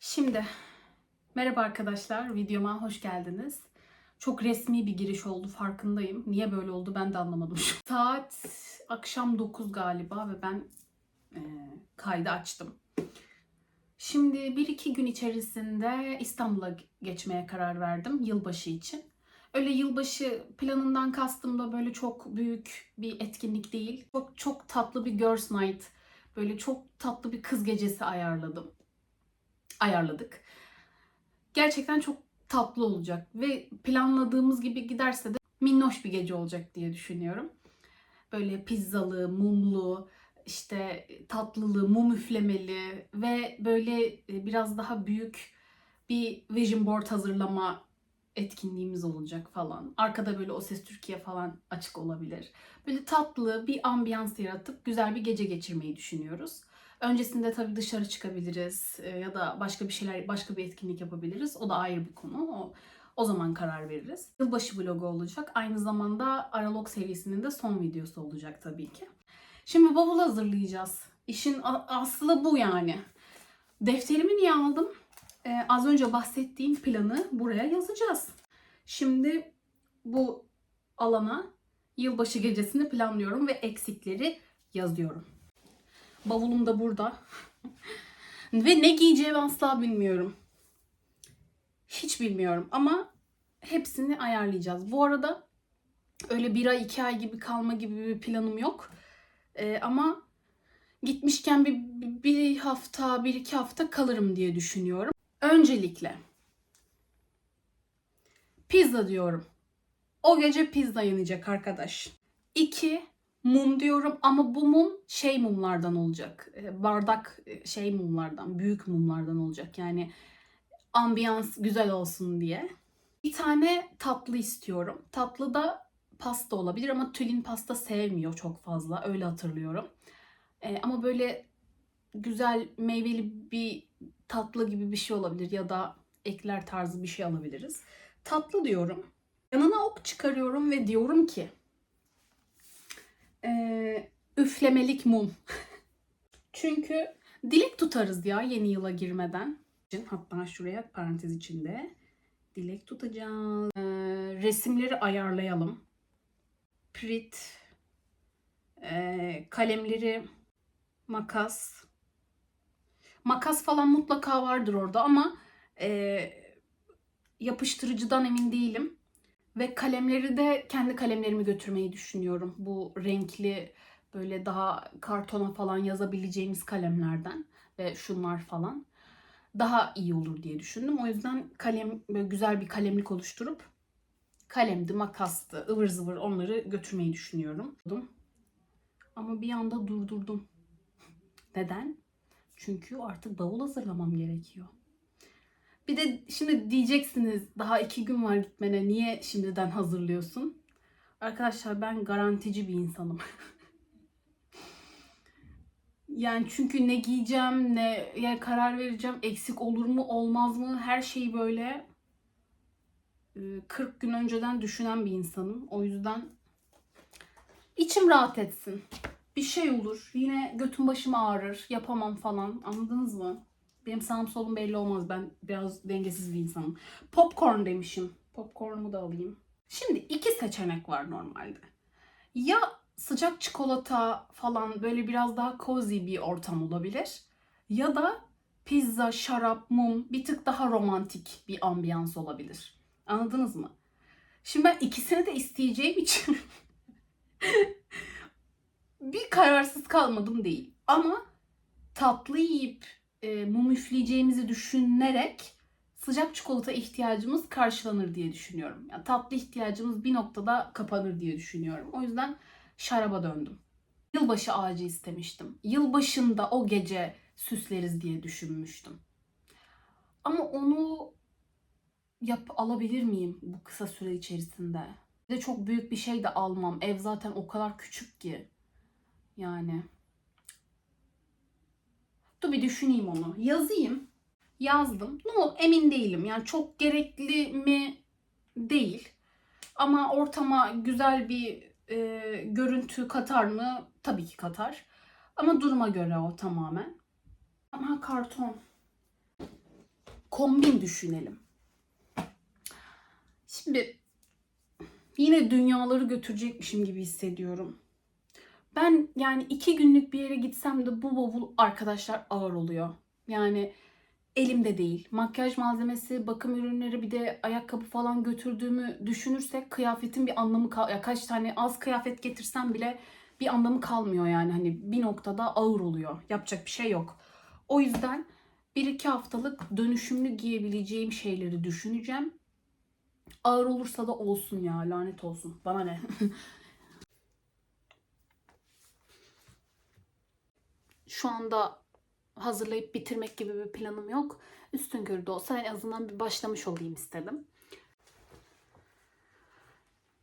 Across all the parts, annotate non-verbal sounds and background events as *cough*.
Şimdi merhaba arkadaşlar videoma hoş geldiniz. Çok resmi bir giriş oldu farkındayım. Niye böyle oldu ben de anlamadım. Saat akşam 9 galiba ve ben e, kaydı açtım. Şimdi 1-2 gün içerisinde İstanbul'a geçmeye karar verdim yılbaşı için. Öyle yılbaşı planından kastım da böyle çok büyük bir etkinlik değil. Çok çok tatlı bir girls night, böyle çok tatlı bir kız gecesi ayarladım ayarladık. Gerçekten çok tatlı olacak ve planladığımız gibi giderse de minnoş bir gece olacak diye düşünüyorum. Böyle pizzalı, mumlu, işte tatlılı, mum üflemeli ve böyle e, biraz daha büyük bir vision board hazırlama etkinliğimiz olacak falan. Arkada böyle O Ses Türkiye falan açık olabilir. Böyle tatlı bir ambiyans yaratıp güzel bir gece geçirmeyi düşünüyoruz. Öncesinde tabii dışarı çıkabiliriz e, ya da başka bir şeyler, başka bir etkinlik yapabiliriz. O da ayrı bir konu. O, o zaman karar veririz. Yılbaşı vlogu olacak. Aynı zamanda Aralog serisinin de son videosu olacak tabii ki. Şimdi bavul hazırlayacağız. İşin aslı bu yani. Defterimi niye aldım? Ee, az önce bahsettiğim planı buraya yazacağız. Şimdi bu alana yılbaşı gecesini planlıyorum ve eksikleri yazıyorum. Bavulum da burada. *laughs* Ve ne giyeceğimi asla bilmiyorum. Hiç bilmiyorum ama hepsini ayarlayacağız. Bu arada öyle bir ay iki ay gibi kalma gibi bir planım yok. Ee, ama gitmişken bir- bir hafta bir iki hafta kalırım diye düşünüyorum. Öncelikle pizza diyorum. O gece pizza yanacak arkadaş. İki, mum diyorum ama bu mum şey mumlardan olacak. E, Bardak e, şey mumlardan, büyük mumlardan olacak. Yani ambiyans güzel olsun diye. Bir tane tatlı istiyorum. Tatlı da pasta olabilir ama Tülin pasta sevmiyor çok fazla. Öyle hatırlıyorum. E, ama böyle güzel meyveli bir tatlı gibi bir şey olabilir ya da ekler tarzı bir şey alabiliriz. Tatlı diyorum. Yanına ok çıkarıyorum ve diyorum ki ee, üflemelik mum. *laughs* Çünkü dilek tutarız ya yeni yıla girmeden. Hatta şuraya parantez içinde dilek tutacağız. Ee, resimleri ayarlayalım. Prit, ee, kalemleri, makas. Makas falan mutlaka vardır orada ama ee, yapıştırıcıdan emin değilim. Ve kalemleri de kendi kalemlerimi götürmeyi düşünüyorum. Bu renkli böyle daha kartona falan yazabileceğimiz kalemlerden ve şunlar falan daha iyi olur diye düşündüm. O yüzden kalem böyle güzel bir kalemlik oluşturup kalemdi, makastı, ıvır zıvır onları götürmeyi düşünüyorum. Ama bir anda durdurdum. *laughs* Neden? Çünkü artık bavul hazırlamam gerekiyor. Bir de şimdi diyeceksiniz daha iki gün var gitmene niye şimdiden hazırlıyorsun? Arkadaşlar ben garantici bir insanım. *laughs* yani çünkü ne giyeceğim ne ya karar vereceğim eksik olur mu olmaz mı her şeyi böyle e, 40 gün önceden düşünen bir insanım. O yüzden içim rahat etsin. Bir şey olur yine götüm başım ağrır yapamam falan anladınız mı? Benim sağım solum belli olmaz. Ben biraz dengesiz bir insanım. Popcorn demişim. Popcornumu da alayım. Şimdi iki seçenek var normalde. Ya sıcak çikolata falan böyle biraz daha cozy bir ortam olabilir. Ya da pizza, şarap, mum bir tık daha romantik bir ambiyans olabilir. Anladınız mı? Şimdi ben ikisini de isteyeceğim için *laughs* bir kararsız kalmadım değil. Ama tatlı yiyip e, mum üfleyeceğimizi düşünerek sıcak çikolata ihtiyacımız karşılanır diye düşünüyorum. Yani tatlı ihtiyacımız bir noktada kapanır diye düşünüyorum. O yüzden şaraba döndüm. Yılbaşı ağacı istemiştim. Yılbaşında o gece süsleriz diye düşünmüştüm. Ama onu yap alabilir miyim bu kısa süre içerisinde? Bir de çok büyük bir şey de almam. Ev zaten o kadar küçük ki. Yani Dur bir düşüneyim onu. Yazayım. Yazdım. Olur emin değilim. Yani çok gerekli mi değil. Ama ortama güzel bir e, görüntü katar mı? Tabii ki katar. Ama duruma göre o tamamen. Ama karton. Kombin düşünelim. Şimdi yine dünyaları götürecekmişim gibi hissediyorum. Ben yani iki günlük bir yere gitsem de bu bavul arkadaşlar ağır oluyor. Yani elimde değil. Makyaj malzemesi, bakım ürünleri bir de ayakkabı falan götürdüğümü düşünürsek kıyafetin bir anlamı kal ya kaç tane az kıyafet getirsem bile bir anlamı kalmıyor yani hani bir noktada ağır oluyor. Yapacak bir şey yok. O yüzden bir iki haftalık dönüşümlü giyebileceğim şeyleri düşüneceğim. Ağır olursa da olsun ya lanet olsun. Bana ne? *laughs* Şu anda hazırlayıp bitirmek gibi bir planım yok. Üstün körü de olsa en azından bir başlamış olayım istedim.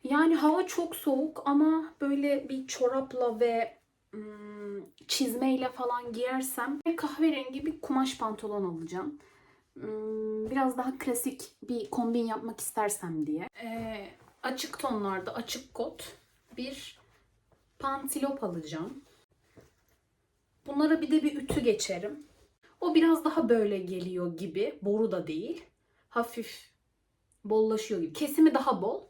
Yani hava çok soğuk ama böyle bir çorapla ve ım, çizmeyle falan giyersem ve kahverengi bir kumaş pantolon alacağım. Im, Biraz daha klasik bir kombin yapmak istersem diye. Ee, açık tonlarda açık kot bir pantilop alacağım. Bunlara bir de bir ütü geçerim. O biraz daha böyle geliyor gibi. Boru da değil. Hafif bollaşıyor gibi. Kesimi daha bol.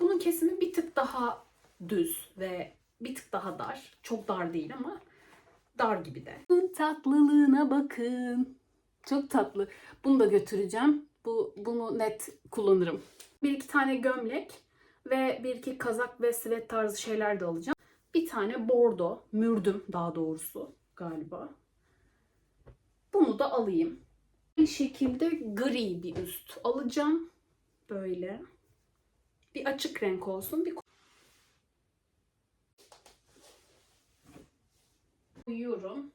Bunun kesimi bir tık daha düz ve bir tık daha dar. Çok dar değil ama dar gibi de. Bunun tatlılığına bakın. Çok tatlı. Bunu da götüreceğim. Bu bunu net kullanırım. Bir iki tane gömlek ve bir iki kazak ve sivet tarzı şeyler de alacağım. Bir tane bordo, mürdüm daha doğrusu galiba. Bunu da alayım. Bir şekilde gri bir üst alacağım. Böyle. Bir açık renk olsun. Bir koyuyorum.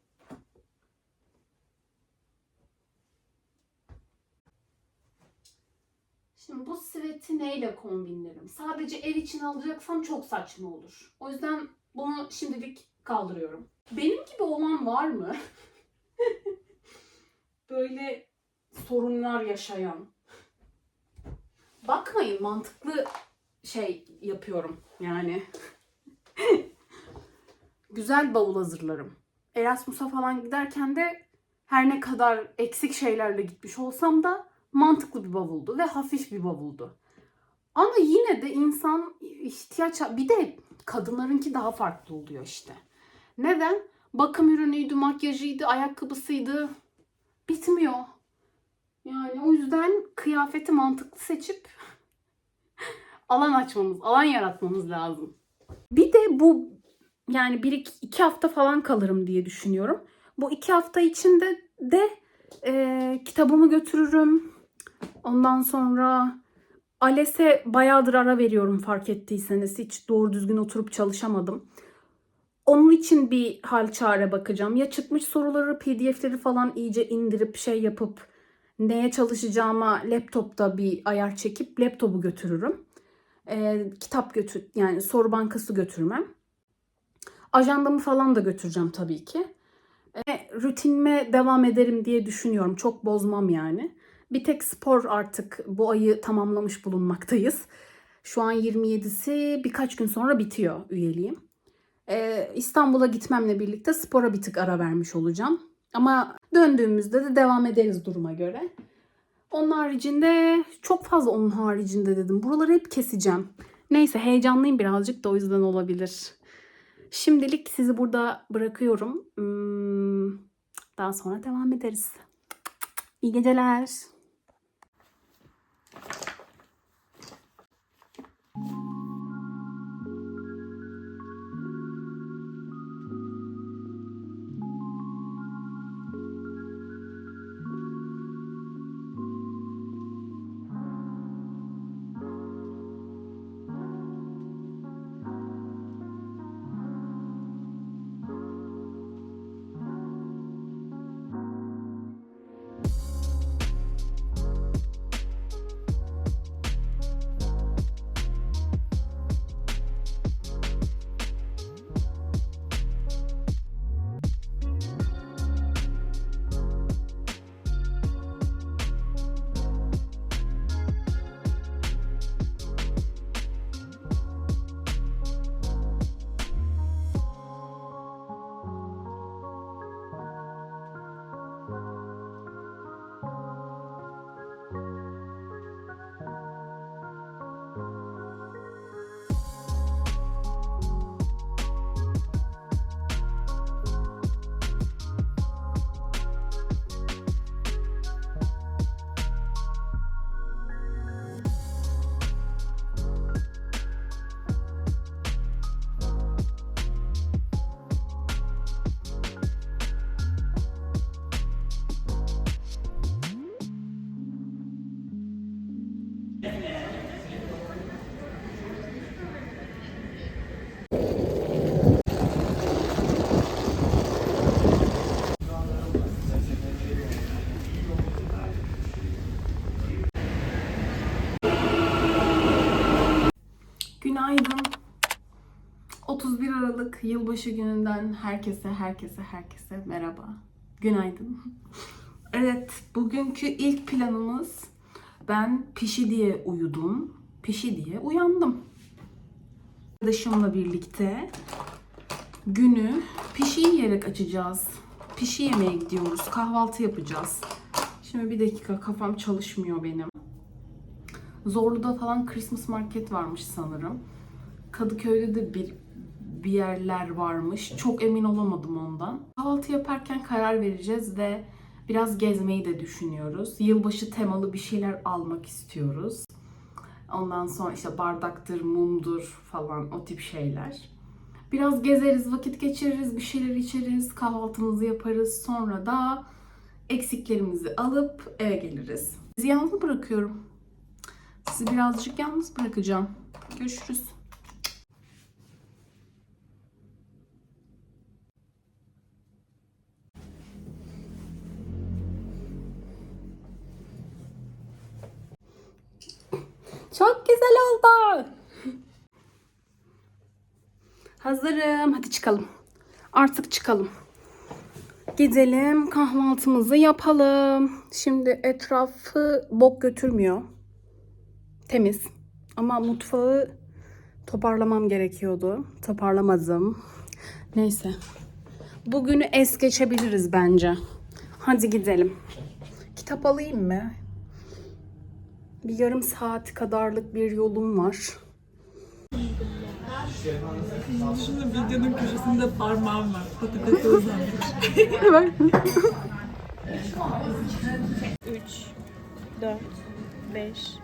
Şimdi bu siveti neyle kombinlerim? Sadece ev için alacaksam çok saçma olur. O yüzden bunu şimdilik kaldırıyorum. Benim gibi olan var mı? *laughs* Böyle sorunlar yaşayan. Bakmayın mantıklı şey yapıyorum yani. *laughs* Güzel bavul hazırlarım. Erasmus'a falan giderken de her ne kadar eksik şeylerle gitmiş olsam da mantıklı bir bavuldu ve hafif bir bavuldu. Ama yine de insan ihtiyaç bir de kadınlarınki daha farklı oluyor işte. Neden? Bakım ürünüydü, makyajıydı, ayakkabısıydı. Bitmiyor. Yani o yüzden kıyafeti mantıklı seçip *laughs* alan açmamız, alan yaratmamız lazım. Bir de bu yani bir iki, iki hafta falan kalırım diye düşünüyorum. Bu iki hafta içinde de e, kitabımı götürürüm. Ondan sonra ALES'e bayağıdır ara veriyorum fark ettiyseniz. Hiç doğru düzgün oturup çalışamadım. Onun için bir hal çare bakacağım. Ya çıkmış soruları, pdf'leri falan iyice indirip şey yapıp neye çalışacağıma laptopta bir ayar çekip laptopu götürürüm. Ee, kitap götür yani soru bankası götürmem. Ajandamı falan da götüreceğim tabii ki. Ee, rutinime devam ederim diye düşünüyorum. Çok bozmam yani. Bir tek spor artık bu ayı tamamlamış bulunmaktayız. Şu an 27'si birkaç gün sonra bitiyor üyeliğim. Ee, İstanbul'a gitmemle birlikte spora bir tık ara vermiş olacağım. Ama döndüğümüzde de devam ederiz duruma göre. Onun haricinde çok fazla onun haricinde dedim. Buraları hep keseceğim. Neyse heyecanlıyım birazcık da o yüzden olabilir. Şimdilik sizi burada bırakıyorum. Hmm, Daha sonra devam ederiz. İyi geceler. Yılbaşı gününden herkese, herkese, herkese merhaba. Günaydın. *laughs* Evet, bugünkü ilk planımız ben pişi diye uyudum. Pişi diye uyandım. Arkadaşımla birlikte günü pişi yiyerek açacağız. Pişi yemeye gidiyoruz. Kahvaltı yapacağız. Şimdi bir dakika kafam çalışmıyor benim. Zorlu'da falan Christmas market varmış sanırım. Kadıköy'de de bir bir yerler varmış. Çok emin olamadım ondan. Kahvaltı yaparken karar vereceğiz ve biraz gezmeyi de düşünüyoruz. Yılbaşı temalı bir şeyler almak istiyoruz. Ondan sonra işte bardaktır, mumdur falan o tip şeyler. Biraz gezeriz, vakit geçiririz, bir şeyler içeriz, kahvaltımızı yaparız. Sonra da eksiklerimizi alıp eve geliriz. Sizi yalnız bırakıyorum? Sizi birazcık yalnız bırakacağım. Görüşürüz. Çok güzel oldu. Hazırım. Hadi çıkalım. Artık çıkalım. Gidelim kahvaltımızı yapalım. Şimdi etrafı bok götürmüyor. Temiz. Ama mutfağı toparlamam gerekiyordu. Toparlamadım. Neyse. Bugünü es geçebiliriz bence. Hadi gidelim. Kitap alayım mı? Bir yarım saat kadarlık bir yolum var. Şimdi videonun köşesinde parmağım var. Patatese uzanmış. 3, 4, 5,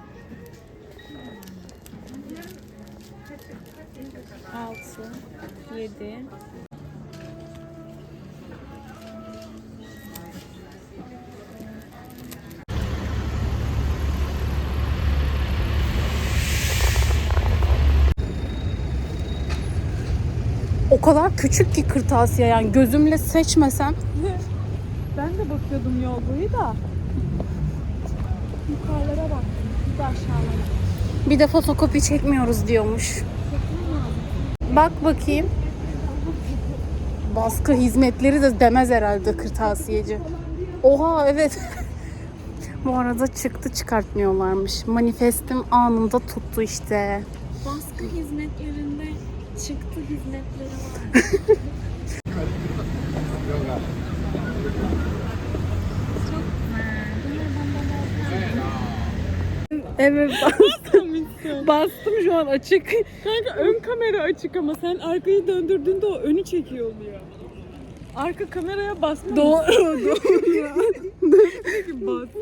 6, 7, O kadar küçük ki kırtasiye yani gözümle seçmesem *laughs* Ben de bakıyordum yol boyu da. Yukarılara baktım. Bir de aşağılara. bir de fotokopi çekmiyoruz diyormuş. Bak bakayım. Baskı hizmetleri de demez herhalde kırtasiyeci. Oha evet. *laughs* Bu arada çıktı çıkartmıyorlarmış. Manifestim anında tuttu işte. Baskı hizmetlerinde çıktı hizmetleri var. Evet bastım. bastım şu an açık. Kanka ön kamera açık ama sen arkayı döndürdüğünde o önü çekiyor oluyor. Arka kameraya basma. *laughs* Doğru doğru. Ki bastı.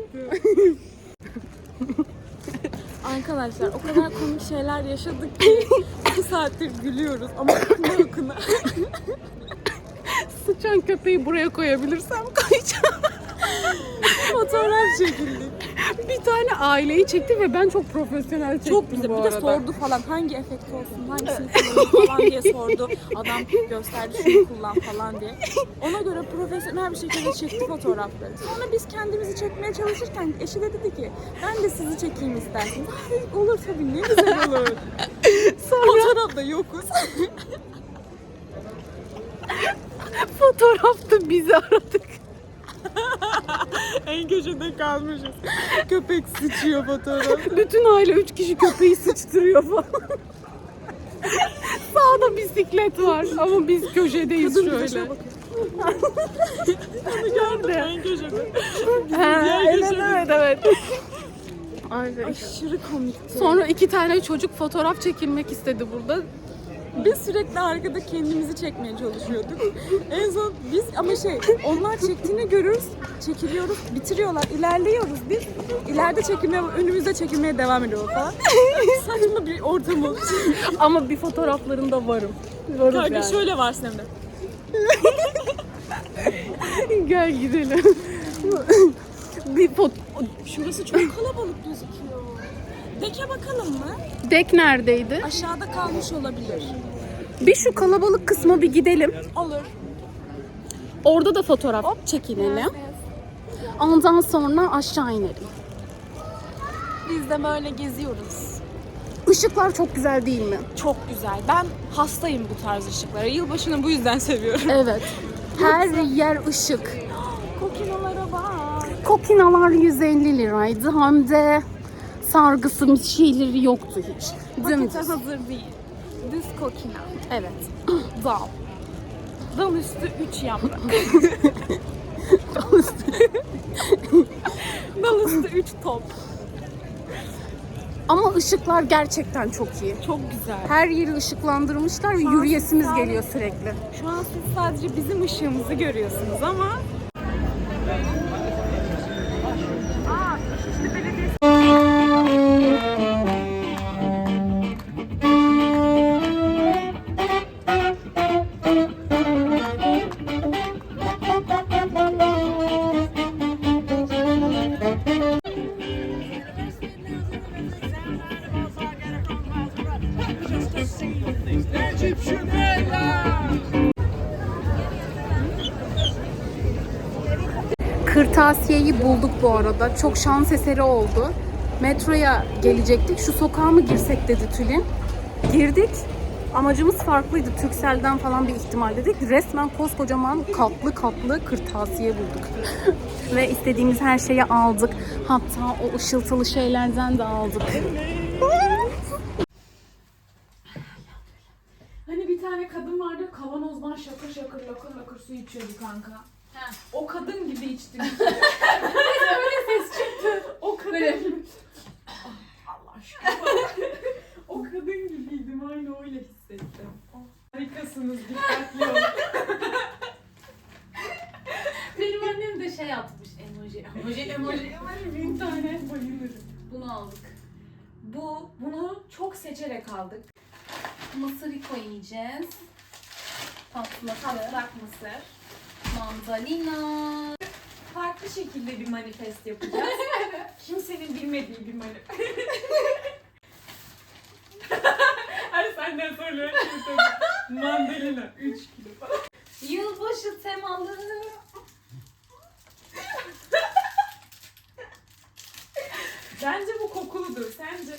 Arkadaşlar o kadar komik şeyler yaşadık ki iki saattir gülüyoruz ama okuna okuna. *laughs* Sıçan köpeği buraya koyabilirsem koyacağım. Fotoğraf çekildik. Bir tane aileyi çekti ve ben çok profesyonel çektim Çok güzel. Bir de sordu falan hangi efekt olsun, hangisini kullanayım falan diye sordu. Adam gösterdi şunu kullan falan diye. Ona göre profesyonel bir şekilde çekti fotoğrafları. Sonra biz kendimizi çekmeye çalışırken eşi de dedi ki ben de sizi çekeyim isterseniz. Ay, olur tabii ne güzel olur. *laughs* Sonra Fotoğrafta yokuz. fotoğrafta bizi aradık. *laughs* en köşede kalmışız. Köpek sıçıyor fotoğraf. Bütün aile üç kişi köpeği sıçtırıyor falan. Sağda bisiklet var ama biz köşedeyiz Kadın şöyle. bakıyor. Onu gördüm en köşede. Ha, evet evet evet. Aynen. Aşırı komikti. Sonra iki tane çocuk fotoğraf çekilmek istedi burada. Biz sürekli arkada kendimizi çekmeye çalışıyorduk. en son biz ama şey onlar çektiğini görürüz, çekiliyoruz, bitiriyorlar, ilerliyoruz biz. İleride çekilmeye, önümüzde çekilmeye devam ediyor falan. *laughs* Saçma bir ortam oldu. Ama bir fotoğraflarında varım. Varım Kanka yani. şöyle var Semre. *laughs* Gel gidelim. bir fot Şurası çok kalabalık gözüküyor. Deke bakalım mı? Dek neredeydi? Aşağıda kalmış olabilir. Bir şu kalabalık kısma bir gidelim. Olur. Orada da fotoğraf çekinelim. Ondan sonra aşağı inelim. Biz de böyle geziyoruz. Işıklar çok güzel değil mi? Çok güzel. Ben hastayım bu tarz ışıklara. Yılbaşını bu yüzden seviyorum. Evet. *laughs* Her yer ışık. Kokinolara bak. Kokinalar 150 liraydı. Hem de sargısı bir şeyleri yoktu hiç. Pakete Dümdüz. hazır değil. Düz kokina. Evet. *clears throat* Dal. Dal üstü 3 yaprak. Dal üstü 3 top. Ama ışıklar gerçekten çok iyi. Çok güzel. Her yeri ışıklandırmışlar ve Şu an yürüyesimiz sizler- geliyor sürekli. Şu an siz sadece bizim ışığımızı görüyorsunuz ama bu arada. Çok şans eseri oldu. Metroya gelecektik. Şu sokağa mı girsek dedi Tülin. Girdik. Amacımız farklıydı. Türksel'den falan bir ihtimal dedik. Resmen koskocaman katlı katlı kırtasiye bulduk. *laughs* Ve istediğimiz her şeyi aldık. Hatta o ışıltılı şeylerden de aldık. Hani bir tane kadın vardı kavanozdan şakır şakır lakır lakır su içiyordu kanka. O kadın gibi içtim. Öyle ses çıktı. O kadın gibi. Ah, Allah aşkına. o kadın gibiydim. Aynı öyle hissettim. Harikasınız. Dikkatli olun. Benim annem de şey atmış emoji. Emoji emoji. Bin tane bayılırım. Bunu aldık. Bu, bunu çok seçerek aldık. Mısır yiyeceğiz. Tatlı Patlak mısır. Mandalina. Farklı şekilde bir manifest yapacağız. *laughs* Kimsenin bilmediği bir manifest. *laughs* Her senden sonra mandalina 3 kilo falan. Yılbaşı temalı. Bence bu kokuludur. Sence?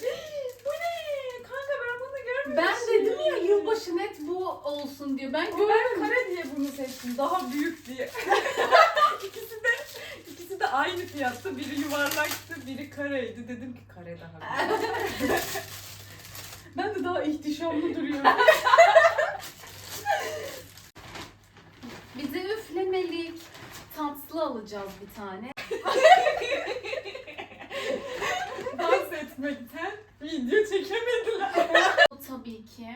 bu ne? Kanka ben bunu görmemişim. Ben dedim ya yılbaşı net bu olsun diyor. Ben Ben görmedim. kare diye bunu seçtim. Daha büyük diye. *laughs* ikisi de ikisi de aynı fiyatta. Biri yuvarlaktı, biri kareydi. Dedim ki kare daha büyük. *laughs* Ben de daha ihtişamlı duruyorum. *laughs* Bize üflemelik tatlı alacağız bir tane. Dans etmekten video çekemediler. Tabii ki.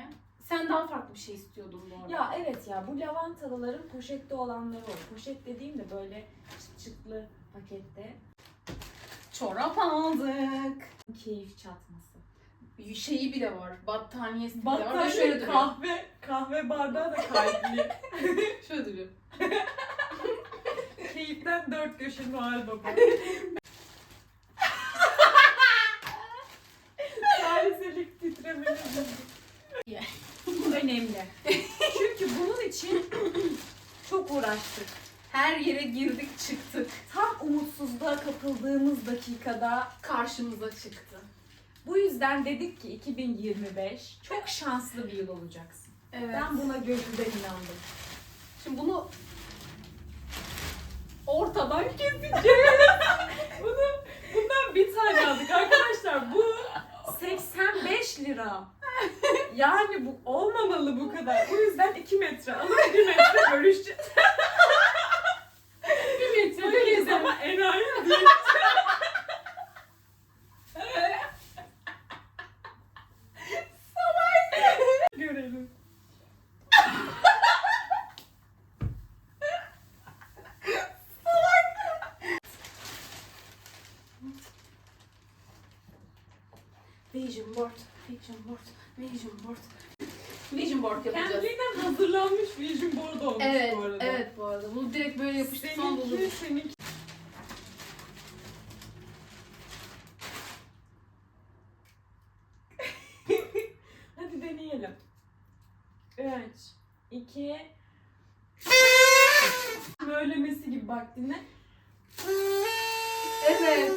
Sen daha farklı bir şey istiyordun bu arada. Ya evet ya bu lavantalıların poşette olanları o. Poşet dediğim de böyle çıt çıtlı pakette. çorap aldık. Keyif çatması. Şeyi bile var. Battaniyesi bile var. Ve şöyle duruyor. kahve, kahve bardağı da kalpli. *laughs* Şöyle duruyor. *laughs* Keyiften dört köşe Noel Baba. *laughs* Saliselik titremeli Yeah. Bu önemli. Çünkü bunun için çok uğraştık. Her yere girdik çıktık. Tam umutsuzluğa kapıldığımız dakikada Karşımıza çıktı. bu yüzden dedik ki 2025 çok şanslı bir yıl olacaksın. Evet. Ben buna gönülden inandım. Şimdi bunu Ortadan keseceğiz. *laughs* Bunu, bundan bir tane aldık arkadaşlar. Bu 85 lira. *laughs* Yani bu olmamalı bu kadar. O yüzden 2 metre alıp 1 metre *laughs* bölüşeceğiz. 1 metre böleceğiz ama enayi değil. Salak. Görelim. Vision board, vision board, vision board. Vision board yapacağız. Kendiliğinden hazırlanmış vision board olmuş Evet, bu arada. evet bu arada. Bunu direkt böyle yapıştırsam olur. Seninki, seninki. *laughs* Hadi deneyelim. 3, 2, Böylemesi gibi bak dinle. Evet.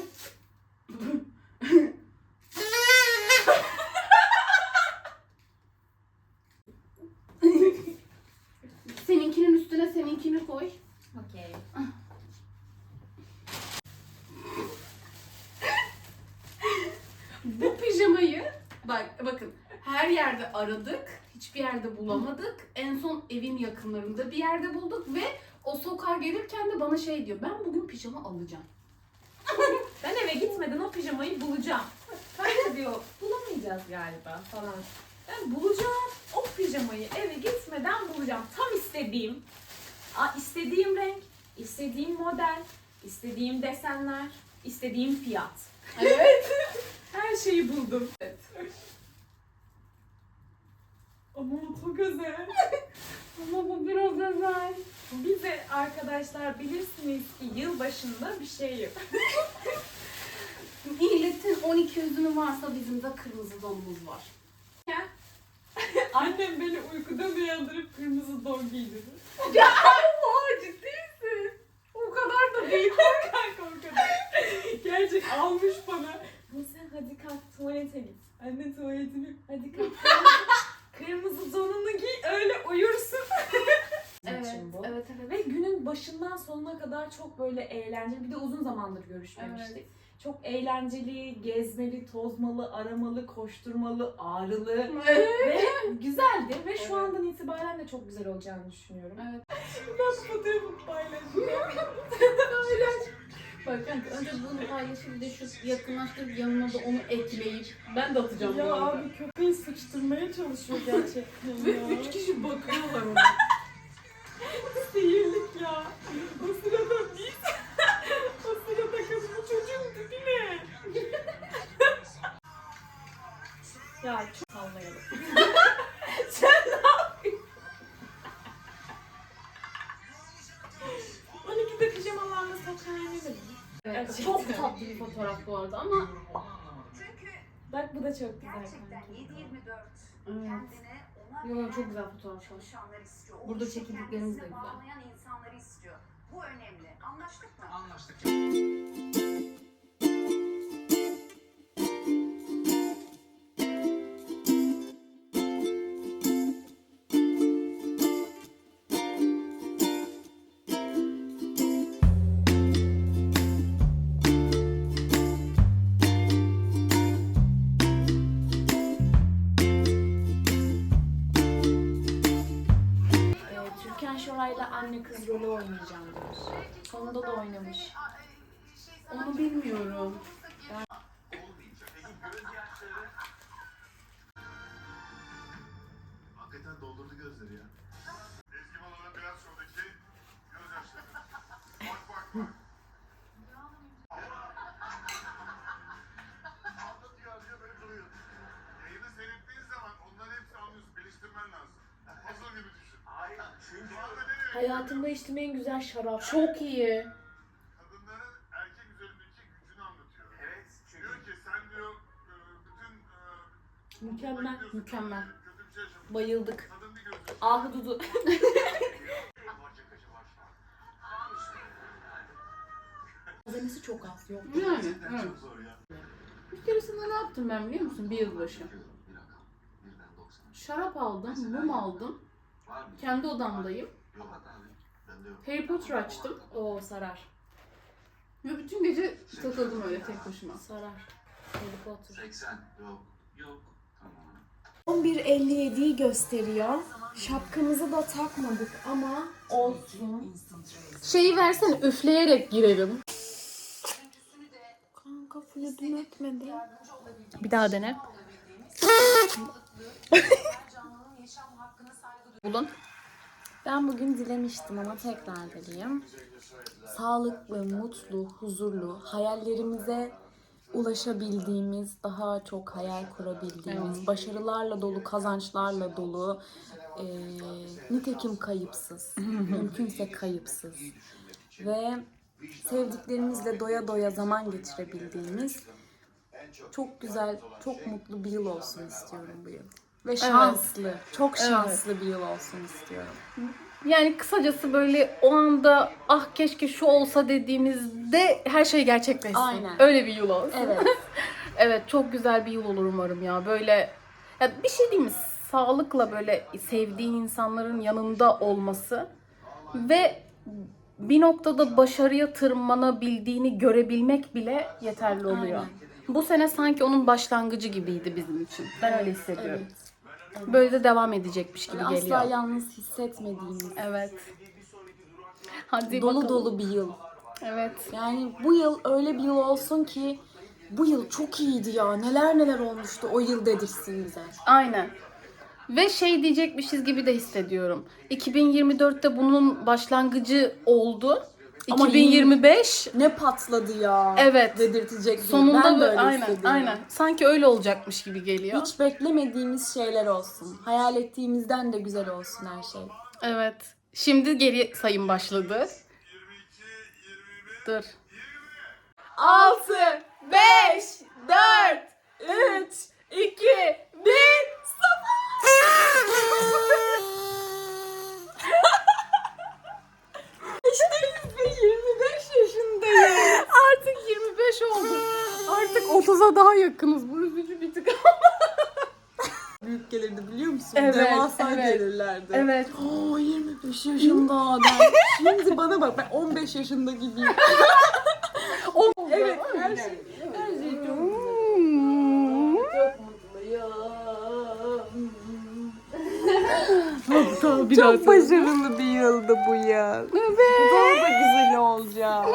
Okey. Bu pijamayı bak bakın her yerde aradık. Hiçbir yerde bulamadık. En son evin yakınlarında bir yerde bulduk ve o sokağa gelirken de bana şey diyor. Ben bugün pijama alacağım. *laughs* Ben eve gitmeden o pijamayı bulacağım. Kanka diyor bulamayacağız galiba falan. Ben bulacağım o pijamayı eve gitmeden bulacağım. Tam istediğim, a, istediğim renk, istediğim model, istediğim desenler, istediğim fiyat. Evet. *laughs* Her şeyi buldum. Ama çok özel. *laughs* Ama bu biraz özel. Bize arkadaşlar bilirsiniz ki yılbaşında bir şey yok. *laughs* Milletin 12 üzümü varsa bizim de kırmızı donumuz var. *laughs* Annem beni uykudan uyandırıp kırmızı don giydirir. Oha ciddi misin? O kadar da değil. Kanka o kadar. Gerçek almış bana. Sen hadi kalk tuvalete git. Anne tuvaletini hadi kalk. Kırmızı donunu giy öyle uyursun. *laughs* Evet, için bu. evet, evet. Ve günün başından sonuna kadar çok böyle eğlenceli. Bir de uzun zamandır görüşmemiştik. Evet. Çok eğlenceli, gezmeli, tozmalı, aramalı, koşturmalı, ağrılı ve güzeldi. Ve şu Evet. andan itibaren de çok güzel olacağını düşünüyorum. evet. Ben fotoğrafı paylaşacağım. *laughs* Bak kanka önce bunu paylaşıp bir de şu yakınlaştırıp yanına da onu ekleyip ben de atacağım bu ya arada. abi köpeği sıçtırmaya çalışıyor gerçekten Ve ya. üç kişi bakıyorlar ona. *laughs* Sihirlik ya. O sırada biz. *laughs* o sırada kız bu çocuğun dibi ne? ya çok sallayalım. Evet, çok tatlı bir fotoğraf bu arada ama Bak bu da çok güzel. Gerçekten kanka. 7-24 Evet. kendine ona Yo, çok güzel fotoğraflar. çalışanlar istiyor. O Burada çekildiklerimiz de güzel. bağlayan insanları istiyor. Bu önemli. Anlaştık mı? Ee, anne kız rolü oynayacağım demiş. Sonunda da oynamış. onu bilmiyorum. Hakikaten doldurdu gözleri ya. Ezgi Bala'nın biraz şuradaki gözyaşları. Bak bak bak. Anlatıyor diyor böyle duruyor. Yayını seyrettiğin zaman onların hepsi anlıyorsun. Geliştirmen lazım. Puzzle gibi düşün. Hayır. Çünkü Hayatımda içtiğim en güzel şarap. Çok iyi. kadınların erkek üzerindeki gücünü anlatıyor. Evet çünkü Diyor ki sen diyor e, bütün e, Mükemmel. mükemmel. Bayıldık. Şu an. *laughs* Malzemesi çok az yok. Yani evet. çok zor ya. Bir keresinde ne yaptım ben biliyor musun? Bir yılbaşı. Bir rakam. Birden 90. Şarap aldım, mum aldım. Kendi odamdayım. Harry Potter açtım. Oo sarar. Ve bütün gece takıldım öyle tek başıma. Sarar. Harry Potter. 80. Yok. Yok. Tamam. 11.57'yi gösteriyor. Şapkamızı da takmadık ama olsun. Şeyi versene üfleyerek girelim. Kanka flütüm ötmedi. Bir daha dene. *laughs* Bulun. Ben bugün dilemiştim ama tekrar dileyim. Sağlıklı, mutlu, huzurlu, hayallerimize ulaşabildiğimiz, daha çok hayal kurabildiğimiz, başarılarla dolu, kazançlarla dolu, eee, nitekim kayıpsız, *laughs* mümkünse kayıpsız ve sevdiklerimizle doya doya zaman geçirebildiğimiz çok güzel, çok mutlu bir yıl olsun istiyorum bu yıl. Ve şanslı, çok şanslı bir yıl olsun istiyorum. Yani kısacası böyle o anda ah keşke şu olsa dediğimizde her şey gerçekleşsin. Aynen. Öyle bir yıl olsun. Evet. *laughs* Evet çok güzel bir yıl olur umarım ya. Böyle ya bir şey diyeyim mi? Sağlıkla böyle sevdiği insanların yanında olması ve bir noktada başarıya tırmanabildiğini görebilmek bile yeterli oluyor. Bu sene sanki onun başlangıcı gibiydi bizim için. Ben öyle hissediyorum. Evet. Böyle de devam edecekmiş gibi Asla geliyor. yalnız hissetmediğimiz. Evet. Hadi Dolu bakalım. dolu bir yıl. Evet. Yani bu yıl öyle bir yıl olsun ki bu yıl çok iyiydi ya. Neler neler olmuştu o yıl dedirsin bize. Aynen. Ve şey diyecekmişiz gibi de hissediyorum. 2024'te bunun başlangıcı oldu. Ama 2025 ne patladı ya. Evet. Dedirtecek gibi. Sonunda ben böyle aynen aynen. Sanki öyle olacakmış gibi geliyor. Hiç beklemediğimiz şeyler olsun. Hayal ettiğimizden de güzel olsun her şey. Evet. Şimdi geri sayım başladı. 22, 21, Dur. 6 5 4 3 2 1 0 25 oldu. Artık 30'a daha yakınız. Bu üzücü bir tık. *laughs* Büyük gelirdi biliyor musun? Evet, Devasa evet. gelirlerdi. Evet. Oo 25 yaşında adam. *laughs* Şimdi bana bak ben 15 yaşında gibiyim. evet her şey, her şey çok Çok mutluyum. Çok başarılı bir yıldı bu yıl. Evet. Daha da güzel olacak.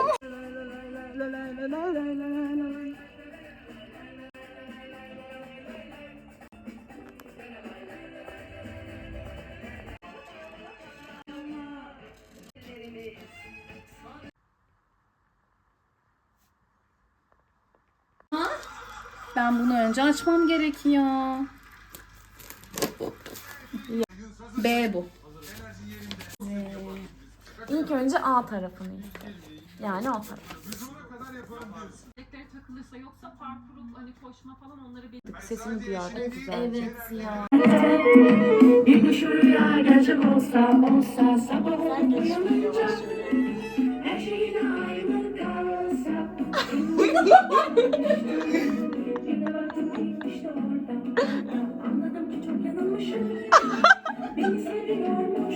Ben bunu önce açmam gerekiyor. B bu. İlk önce A tarafını. Yani o taraf. takılırsa yoksa parkur hani koşma falan onları bir Sesini duyardık güzelce. Evet ya. Bir kuş rüya gerçek olsa olsa sabah uyanınca her şeyin aynı kalsa anladım ki çok yanılmışım beni seviyormuş.